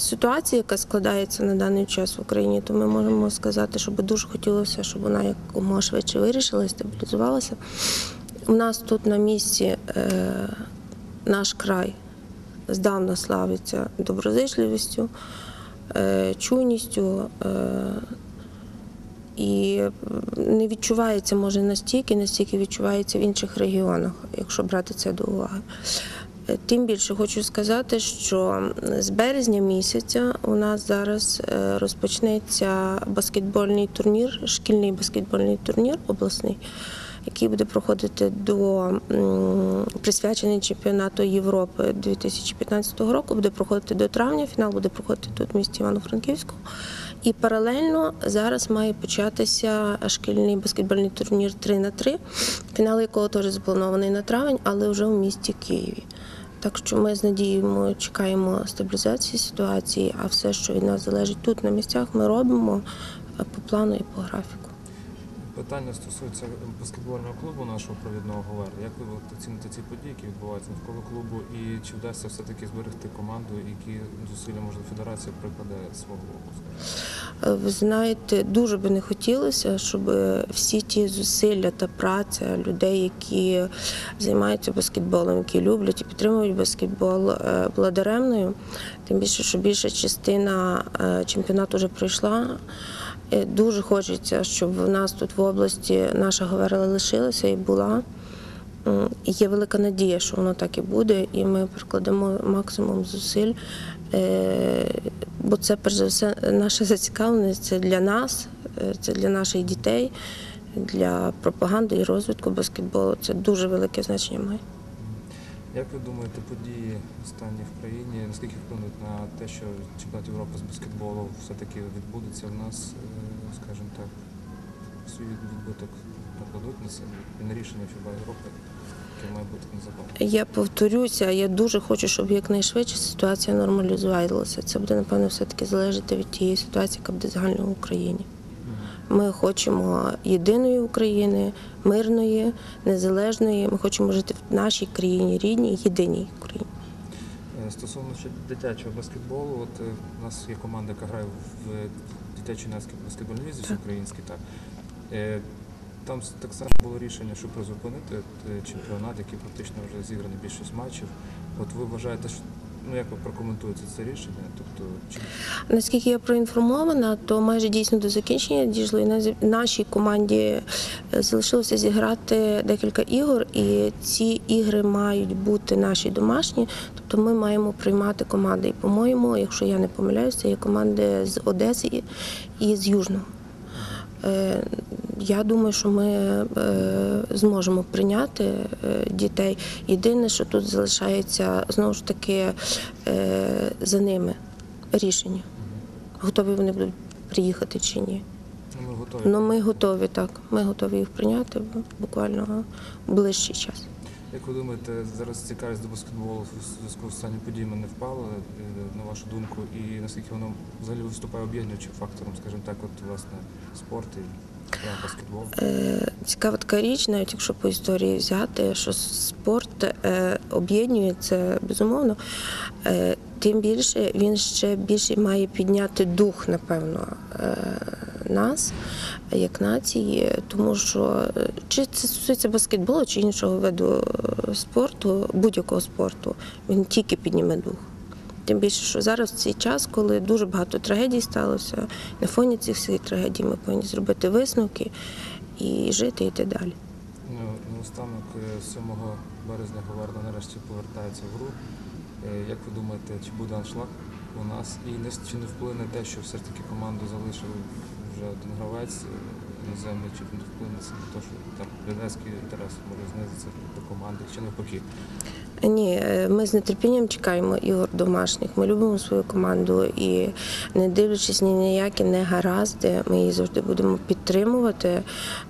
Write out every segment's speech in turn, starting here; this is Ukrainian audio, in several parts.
ситуації, яка складається на даний час в Україні, то ми можемо сказати, що би дуже хотілося, щоб вона якомога швидше вирішила і стабілізувалася. У нас тут на місці е, наш край здавна славиться доброзичливістю, е, чуйністю. Е, і не відчувається може настільки, настільки відчувається в інших регіонах, якщо брати це до уваги. Тим більше хочу сказати, що з березня місяця у нас зараз е, розпочнеться баскетбольний турнір, шкільний баскетбольний турнір обласний, який буде проходити до присвячений чемпіонату Європи 2015 року. Буде проходити до травня. Фінал буде проходити тут в місті Івано-Франківську. І паралельно зараз має початися шкільний баскетбольний турнір 3 на 3 фінал якого теж запланований на травень, але вже в місті Києві. Так що ми з надією чекаємо стабілізації ситуації, а все, що від нас залежить тут на місцях, ми робимо е, по плану і по графіку. Питання стосується баскетбольного клубу нашого провідного Говер. Як ви оціните ці події, які відбуваються навколо клубу, і чи вдасться все-таки зберегти команду, які зусилля можливо федерація прикладе свого боку? Е, Ви знаєте, дуже би не хотілося, щоб всі ті зусилля та праця людей, які займаються баскетболом, які люблять і підтримують баскетбол, е, була даремною. Тим більше, що більша частина е, чемпіонату вже пройшла. Дуже хочеться, щоб в нас тут в області наша говорила лишилася і була. Є велика надія, що воно так і буде, і ми прикладемо максимум зусиль, е, бо це перш за все наша зацікавленість це для нас, е, це для наших дітей, для пропаганди і розвитку баскетболу. Це дуже велике значення має. Як ви думаєте, події останні в країні, наскільки вплинуть на те, що чемпіонат Європи з баскетболу все-таки відбудеться в нас, е, скажімо так, свій відбиток накладуть на себе і на рішення ФІБА Європи, яке має бути незабаром? Я повторюся, я дуже хочу, щоб якнайшвидше ситуація нормалізувалася. Це буде, напевно, все-таки залежати від тієї ситуації, яка буде загально в Україні. Ми хочемо єдиної України, мирної, незалежної. Ми хочемо жити в нашій країні, рідній, єдиній Україні. Е, Стосовно ще дитячого баскетболу, от е, у нас є команда, яка грає в дитячій юнацькій баскетбольній лізі Так. українській, так. Е, Там так само було рішення, щоб призупинити е, чемпіонат, який практично вже зіграний більшість матчів. От ви вважаєте, що ну як ви прокоментуєте це рішення? Тобто, чи Наскільки я проінформована, то майже дійсно до закінчення на- нашій команді е, залишилося зіграти декілька ігор, і ці ігри мають бути наші домашні. Тобто ми маємо приймати команди. І, по-моєму, якщо я не помиляюся, є команди з Одеси і- з Южного. Я думаю, що ми е, зможемо прийняти е, дітей. Єдине, що тут залишається знову ж таки е, за ними рішення. Готові вони будуть приїхати чи ні. ну, ми готові? Ну ми готові так. Ми готові їх прийняти буквально в ближчий час. Як ви думаєте, зараз цікавість до баскетболу в зв'язку з останніми подіями не впала, на вашу думку, і наскільки воно взагалі виступає об'єднуючим фактором, скажімо так, от власне спорт і Цікава така річ, навіть якщо по історії взяти, що спорт е, об'єднує це безумовно. Е, Тим більше він ще більше має підняти дух, напевно, е, нас як нації, тому що е, чи це стосується баскетболу чи іншого виду е, спорту, будь-якого спорту, він тільки підніме дух. Тим більше, що зараз цей час, коли дуже багато трагедій сталося, на фоні цих всіх трагедій ми повинні зробити висновки і жити, і йти далі. Ну, наостанок, е, 7 березня Говарда нарешті повертається в гру. Е, Як ви думаєте, чи буде аншлаг у нас? І не, чи не вплине те, що все ж таки команду залишив вже один гравець е, іноземний, чи не вплине це на те, що там глядацький інтерес може знизитися до команди, чи навпаки? Ні, е, ми з нетерпінням чекаємо ігор домашніх. Ми любимо свою команду і не дивлячись ні які негаразди, ми її завжди будемо підтримувати.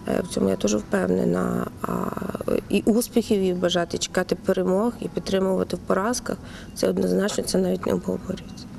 Е, В цьому я теж впевнена. І успіхів, і бажати чекати перемог і підтримувати в поразках. Це однозначно, це навіть не обговорюється.